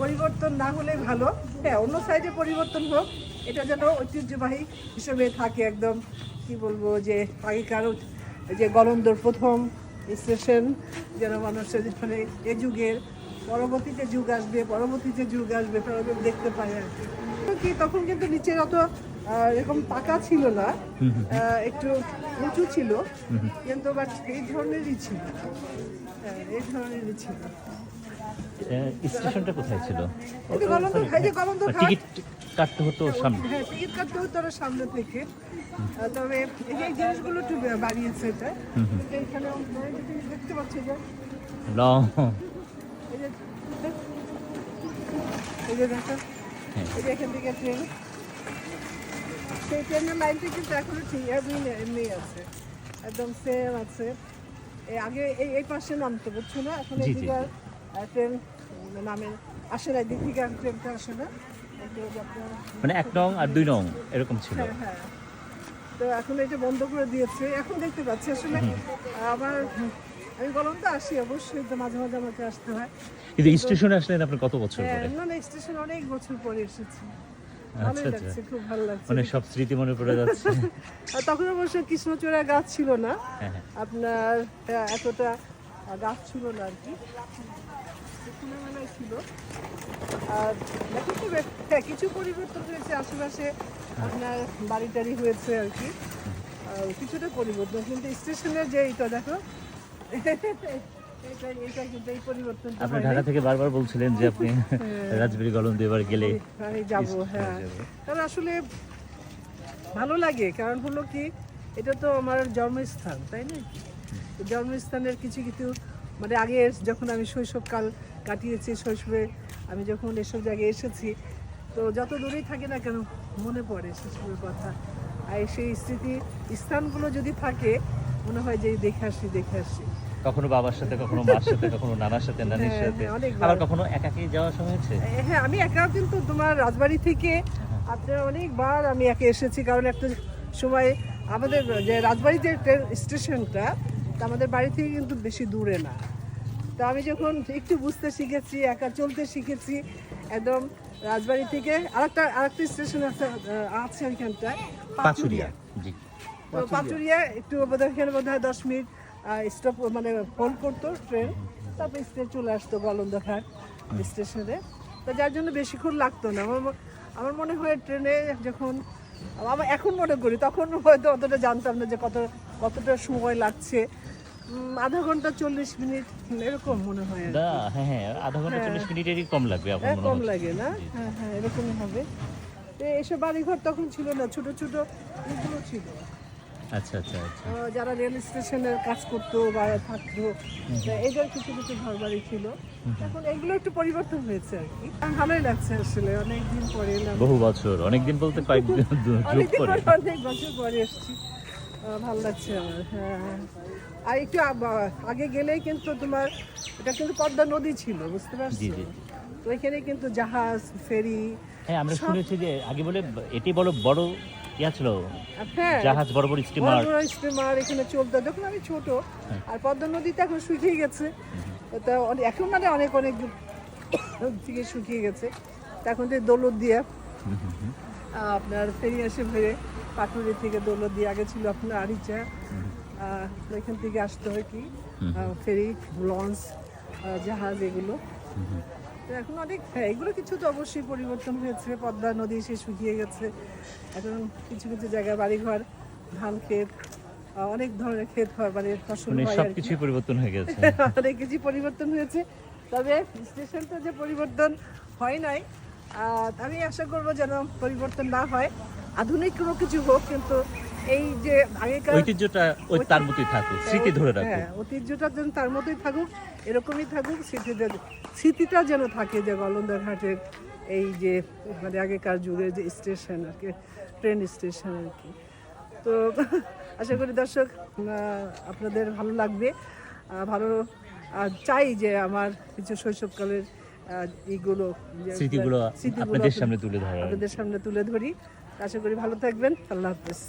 পরিবর্তন না হলে ভালো। হ্যাঁ অন্য সাইডে পরিবর্তন হোক এটা যেন ঐতিহ্যবাহী হিসেবে থাকে একদম কি বলব যে আগেকার যে গলন্দর প্রথম স্টেশন যেন মানুষের মানে এ যুগের পরবর্তীতে যুগ আসবে পরবর্তীতে যুগ আসবে দেখতে পায় আর কি। তখন কিন্তু নিচের অত এরকম পাকা ছিল না একটু উঁচু ছিল কিন্তু বাট এই ধরনেরই ছিল। হ্যাঁ এই ধরনেরই ছিল। স্টেশনটা কোথায় ছিল? এই এই ঘাট। টিকিট কাটতে হতো সামনে? হ্যাঁ টিকিট কাটতে হতো ওরা সামনে থেকে। তবে এই জিনিসগুলো একটু বাড়িয়েছে এটা এখানে দেখতে পাচ্ছি যে। লং। এই যে দেখো হ্যাঁ। এই যে এখান থেকে ট্রেন। সেই ট্রেনের লাইনটা কিন্তু এখনও ঠিক এমনি এমনি আছে। একদম সেম আছে। এই আগে এই এই পাশে নামতো বুঝছ না? এখন আহ, ট্রেন নামে আসে না ট্রেনটা আসে না মানে এক নং আর দুই নং এরকম ছিল। হ্যাঁ হ্যাঁ। তো এখন এটা বন্ধ করে দিয়েছে। এখন দেখতে পাচ্ছি আসলে আমার আমি বললাম তো আসি অবশ্যই তো মাঝে মাঝে আমাকে আসতে হয়। কিন্তু স্টেশনে আসলেন আপনার কত বছর হ্যাঁ পরে? না না স্টেশন অনেক বছর পরে এসেছি। আচ্ছা, আচ্ছা। লাগছে খুব ভালো লাগছে। মানে সব স্মৃতি মনে পড়ে যাচ্ছে। তখন অবশ্য কৃষ্ণচূড়া গাছ ছিল না। হ্যাঁ আপনার এতটা গাছ ছিল না আর কি। ছিল। আর দেখো তো হ্যাঁ কিছু পরিবর্তন হয়েছে আশেপাশে। আপনার বাড়ি টাড়ি হয়েছে আর কি। কিছুটা পরিবর্তন কিন্তু স্টেশনের যে দেখো আপনি ঢাকা থেকে বারবার বলছিলেন যে আপনি রাজবাড়ি গলন্দ এবার গেলে যাব হ্যাঁ। কারণ আসলে ভালো লাগে কারণ হলো কি এটা তো আমার জন্মস্থান তাই না? জন্মস্থানের কিছু কিছু মানে আগে যখন আমি শৈশবকাল কাটিয়েছি শৈশবে আমি যখন এসব জায়গায় এসেছি তো যত দূরেই থাকে না কেন মনে পড়ে শৈশবের কথা। আর সেই স্মৃতি স্থানগুলো যদি থাকে মনে হয় যে দেখে আসি দেখে আসি। কখনো বাবার সাথে কখনো মার সাথে কখনো নানার সাথে নানির হ্যাঁ, সাথে। হ্যাঁ, অনেকবার। আবার কখনো একাকি যাওয়ার সময় হয়েছে? হ্যাঁ আমি একা কিন্তু তোমার রাজবাড়ি থেকে আপনার অনেকবার আমি একে এসেছি কারণ একটা সময় আমাদের যে রাজবাড়িতে ট্রেন স্টেশনটা তা আমাদের বাড়ি থেকে কিন্তু বেশি দূরে না। তো আমি যখন একটু বুঝতে শিখেছি একা চলতে শিখেছি একদম রাজবাড়ি থেকে আরেকটা আরেকটা স্টেশন আছে আছে ওইখানটায় পাচুরিয়া। তো পাচুরিয়া একটু বোধহয় এখানে বোধ হয় দশ মিনিট স্টপ মানে হোল্ড করতো ট্রেন তারপর স্টেশন চলে আসতো গলন্দঘাট স্টেশনে তো যার জন্য বেশিক্ষণ লাগতো না। আমার আমার মনে হয় ট্রেনে যখন আমার এখন মনে করি তখন হয়তো অতটা জানতাম না যে কত কতটা সময় লাগছে? আধা ঘণ্টা চল্লিশ মিনিট এরকম মনে হয় হ্যাঁ হ্যাঁ আধা ঘণ্টা চল্লিশ মিনিটেরই কম লাগবে হ্যাঁ কম লাগে না? হ্যাঁ হ্যাঁ এরকমই হবে। তো এসব বাড়িঘর তখন ছিল না ছোট ছোট এগুলো ছিল। আচ্ছা আচ্ছা আচ্ছা। যারা রেল স্টেশনের কাজ করতো বা থাকতো এদের কিছু কিছু ঘর বাড়ি ছিল এখন এগুলো একটু পরিবর্তন হয়েছে আর কি। ভালোই লাগছে আসলে অনেক দিন পরে বহু বছর অনেকদিন বলতে কয়েকদিন যুগ পরে অনেক বছর পরে এসেছি। ভালো লাগছে আমার হ্যাঁ। হ্যাঁ। আর একটু আগে গেলেই কিন্তু তোমার এটা কিন্তু পদ্মা নদী ছিল বুঝতে পারছ। তো এখানে কিন্তু জাহাজ ফেরি হ্যাঁ আমরা শুনেছি যে আগে বলে এটি বড় বড় ইয়া ছিল হ্যাঁ জাহাজ বড় বড় স্টিমার বড় স্টিমার এখানে চলতো যখন আমি ছোট আর পদ্মা নদীতে এখন শুকিয়ে গেছে। তা এখন মানে অনেক অনেক থেকে শুকিয়ে গেছে। এখন যে দৌলত দিয়ে আপনার ফেরি আসে ফেরে পাটুরি থেকে দৌলত দিয়ে আগে ছিল আপনার আরিচা। এখান থেকে আসতে হয় কি? ফেরি লঞ্চ জাহাজ এগুলো। তো এখন অনেক হ্যাঁ এগুলো কিছু তো অবশ্যই পরিবর্তন হয়েছে। পদ্মা নদী সে শুকিয়ে গেছে। এখন কিছু কিছু জায়গায় বাড়িঘর ধান ক্ষেত অনেক ধরনের ক্ষেত হয় মানে ফসল মানে হয়। সবকিছুই পরিবর্তন হয়ে গেছে। অনেক কিছু পরিবর্তন হয়েছে। তবে স্টেশনটা যে পরিবর্তন হয় নাই আমি আশা করব যেন পরিবর্তন না হয়। আধুনিক কোনো কিছু হোক কিন্তু এই যে আগেকার ঐতিহ্যটা ওই তার মতোই থাকুক স্মৃতি ধরে রাখুক। হ্যাঁ ঐতিহ্যটা যেন তার মতোই থাকুক এরকমই থাকুক স্মৃতিটা স্মৃতিটা যেন থাকে যে গলন্দার ঘাটের এই যে মানে আগেকার যুগের যে স্টেশন আর কি ট্রেন স্টেশন আর কি। তো আশা করি দর্শক আপনাদের ভালো লাগবে। ভালো আর চাই যে আমার কিছু শৈশবকালের আহ, এইগুলো যে- স্মৃতিগুলো স্মৃতিগুলো আপনাদের সামনে তুলে ধরা আপনাদের সামনে তুলে ধরি। আশা করি ভালো থাকবেন। আল্লাহ হাফেজ।